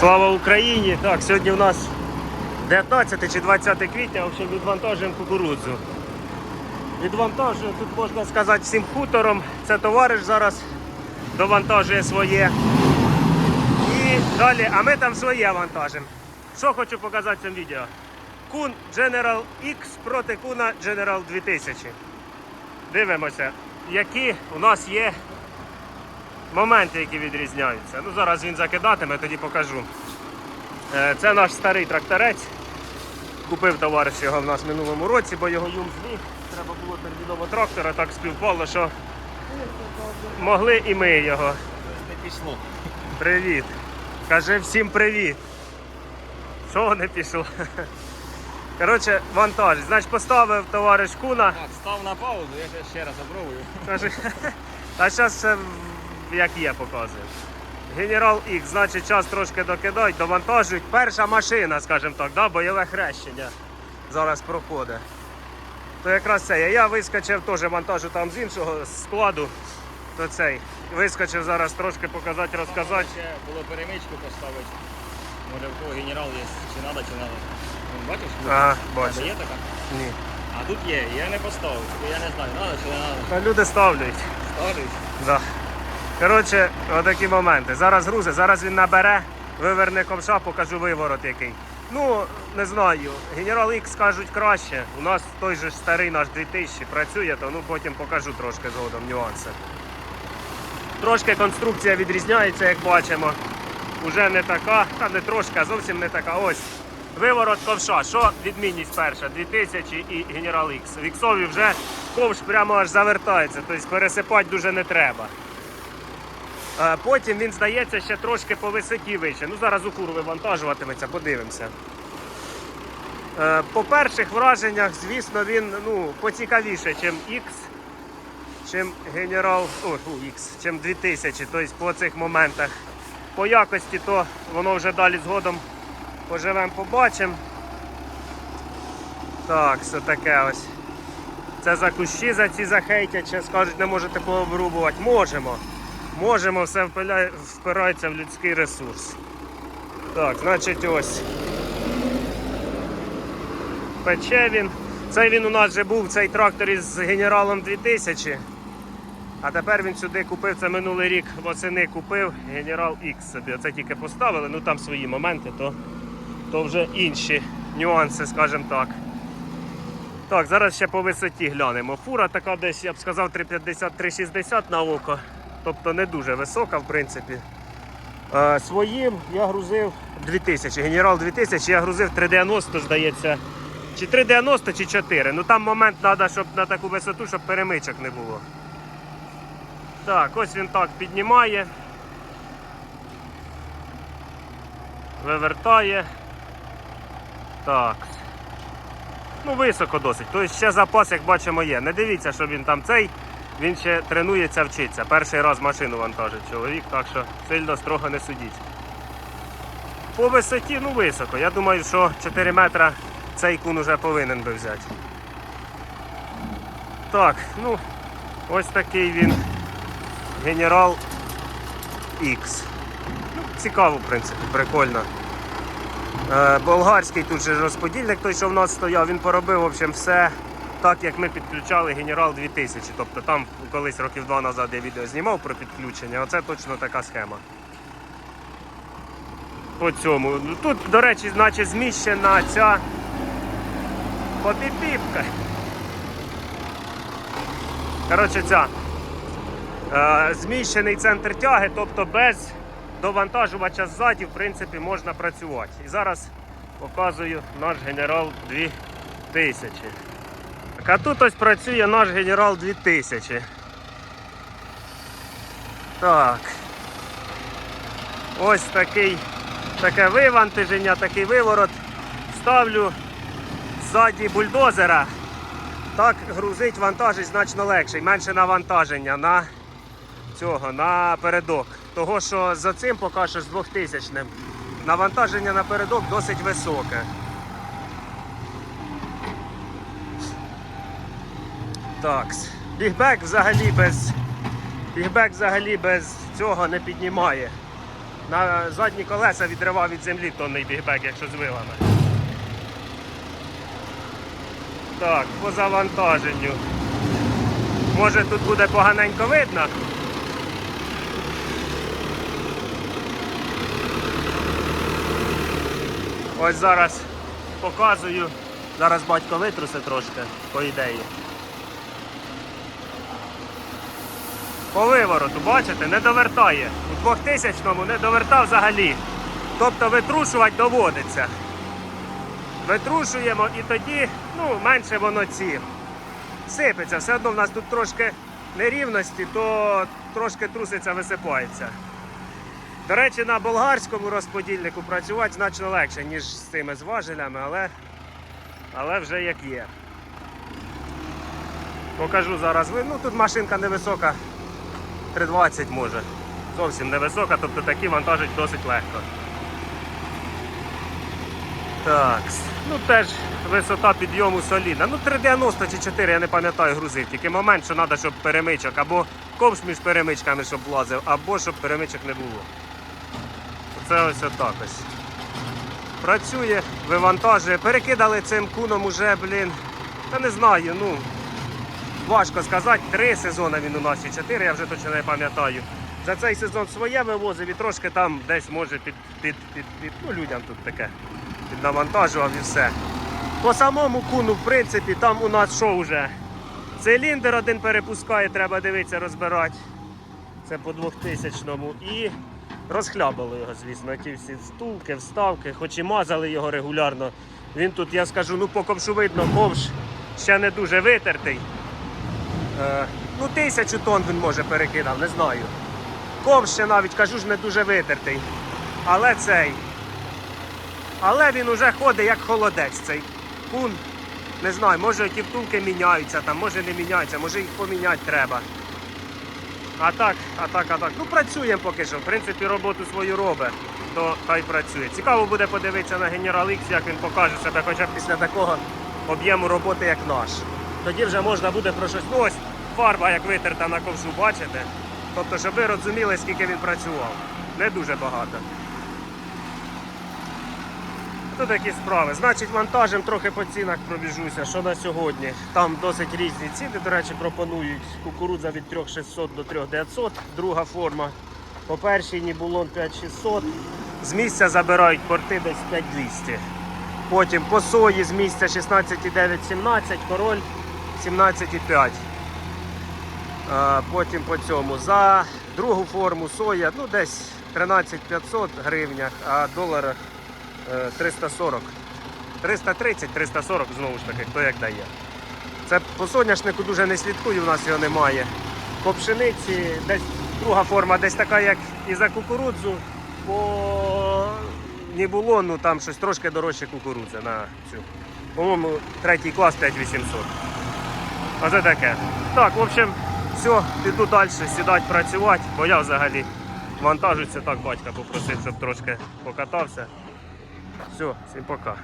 Слава Україні! Так, сьогодні у нас 19 чи 20 квітня, в общем, відвантажуємо кукурудзу. Відвантажуємо, тут можна сказати, всім хутором. Це товариш зараз довантажує своє. І далі, а ми там своє вантажимо. Що хочу показати цьому відео? Кун General X проти Куна General 2000. Дивимося, які у нас є моменти, які відрізняються. Ну, зараз він закидатиме, тоді покажу. Е, Це наш старий тракторець. Купив товариш його в нас в минулому році, бо його юм зліг. Треба було терміново трактора, так співпало, що могли і ми його. Не пішло. Привіт. Кажи всім привіт. Що не пішло? Коротше, вантаж. Значить, поставив товариш Куна. Так, став на паузу, я ще- раз опробую. Каже, а зараз як є показує. Генерал X, значить, час трошки докидають, довантажують. Перша машина, скажімо так, да, бойове хрещення зараз проходить. То якраз це. є. Я вискочив теж вантажу там з іншого складу. То цей. Вискочив зараз трошки показати, розказати. Ще було перемичку поставити. Може в кого генерал є, чи треба, чи треба. Бачиш? Ага, бачу. Є така? Ні. А тут є, я не поставив. Я не знаю, треба чи не треба. Люди ставлять. Ставлюсь. Да. Коротше, отакі моменти. Зараз грузи, зараз він набере, виверне ковша, покажу виворот який. Ну, не знаю. Генерал X кажуть краще. У нас той же старий наш 2000 працює, то ну потім покажу трошки згодом нюанси. Трошки конструкція відрізняється, як бачимо. Уже не така, та не трошки, а зовсім не така. Ось. Виворот ковша. Що відмінність перша? 2000 і Генерал X. В Іксові вже ковш прямо аж завертається, тобто пересипати дуже не треба. Потім він здається ще трошки по висоті вище. Ну зараз у кур вивантажуватиметься, подивимося. Е, По перших враженнях, звісно, він ну, поцікавіше, ніж X, чим Генерал, о, X, чим 2000, тобто по цих моментах. По якості, то воно вже далі згодом поживемо, побачимо. Так, все таке ось. Це за кущі за ці захейтять, ще скажуть, не можете пообрубувати. Можемо. Можемо, все впирається в людський ресурс. Так, значить ось. Пече він. Цей він у нас вже був цей трактор із генералом 2000. А тепер він сюди купив, це минулий рік восени купив генерал X собі. Оце тільки поставили, ну там свої моменти, то, то вже інші нюанси, скажімо так. Так, зараз ще по висоті глянемо. Фура така десь, я б сказав, 350-360 на око. Тобто не дуже висока, в принципі. Е, своїм я грузив 2000. Генерал 2000 я грузив 390, здається. Чи 390, чи 4. Ну там момент треба, щоб на таку висоту, щоб перемичок не було. Так, ось він так піднімає. Вивертає. Так. Ну, високо досить. Тобто ще запас, як бачимо, є. Не дивіться, що він там цей, він ще тренується, вчиться. Перший раз машину вантажить чоловік, так що сильно строго не судіть. По висоті, ну високо. Я думаю, що 4 метра цей кун уже повинен би взяти. Так, ну, ось такий він генерал X. Ну, цікаво, в принципі, прикольно. Е, Болгарський тут же розподільник, той, що в нас стояв, він поробив в общем, все так, як ми підключали Генерал 2000. Тобто там колись років два назад я відео знімав про підключення, оце точно така схема. По цьому. Тут, до речі, значить зміщена ця попіпіпка. Коротше, ця. Е, зміщений центр тяги, тобто без довантажувача ззаді, в принципі, можна працювати. І зараз показую наш генерал 2000. А тут ось працює наш генерал 2000. Так. Ось такий, таке вивантаження, такий виворот. Ставлю ззаді бульдозера. Так грузить вантажить значно легше, менше навантаження на цього, на передок. Того, що за цим поки що з 2000 навантаження на передок досить високе. Так. Бігбек взагалі без. Бігбек взагалі без цього не піднімає. На задні колеса відривав від землі тонний бігбек, якщо з вилами. Так, по завантаженню. Може тут буде поганенько видно. Ось зараз показую. Зараз батько витрусе трошки, по ідеї. По вивороту, бачите, не довертає. У 2000-му не довертав взагалі. Тобто витрушувати доводиться. Витрушуємо і тоді ну, менше воно ці сипеться. Все одно в нас тут трошки нерівності, то трошки труситься, висипається. До речі, на болгарському розподільнику працювати значно легше, ніж з цими зважелями, але, але вже як є. Покажу зараз. Ну тут машинка невисока, 320 може. Зовсім невисока, тобто такі вантажить досить легко. Так, ну теж висота підйому солідна. Ну 390 чи 4, я не пам'ятаю, грузив. Тільки момент, що треба, щоб перемичок або ковш між перемичками, щоб влазив, або щоб перемичок не було. Це ось отак ось. Працює, вивантажує. Перекидали цим куном уже, блін. Та не знаю, ну. Важко сказати, три сезони він у нас чи чотири, я вже точно не пам'ятаю. За цей сезон своє вивозив і трошки там десь може під, під, під, під ну, людям тут таке піднавантажував і все. По самому куну, в принципі, там у нас що вже? Циліндр один перепускає, треба дивитися, розбирати. Це по 2000-му. І розхлябали його, звісно, ті всі встулки, вставки, хоч і мазали його регулярно. Він тут, я скажу, ну по ковшу видно, ковш ще не дуже витертий. Е, ну, тисячу тонн він може перекидав, не знаю. Ковш ще навіть, кажу ж, не дуже витертий. Але цей. Але він уже ходить як холодець цей кун. Не знаю, може ті втулки міняються, там, може не міняються, може їх поміняти треба. А так, а так, а так. Ну працюємо поки що. В принципі, роботу свою робить, то хай працює. Цікаво буде подивитися на General X, як він покаже себе хоча б після такого об'єму роботи, як наш. Тоді вже можна буде про щось. Ну ось фарба як витерта на ковшу, бачите? Тобто, щоб ви розуміли, скільки він працював. Не дуже багато. То такі справи. Значить, вантажем трохи по цінах пробіжуся, що на сьогодні. Там досить різні ціни, до речі, пропонують кукурудза від 3600 до 3900, друга форма. По першій нібулон 5600. З місця забирають порти десь 5200. Потім по сої з місця 16,9-17, король 17,5. А, Потім по цьому. За другу форму соя, ну десь 13500 гривнях, а доларах е, 340. 330-340 знову ж таки, хто як дає. Це по соняшнику дуже не слідкую, у нас його немає. По пшениці десь друга форма, десь така, як і за кукурудзу. По нібулону там щось трошки дорожче кукурудзи на цю. По-моєму, третій клас 5800. Оце таке. Так, в общем, все, піду далі сідати працювати, бо я взагалі вантажуся так, батька попросив, щоб трошки покатався. Все, всім пока.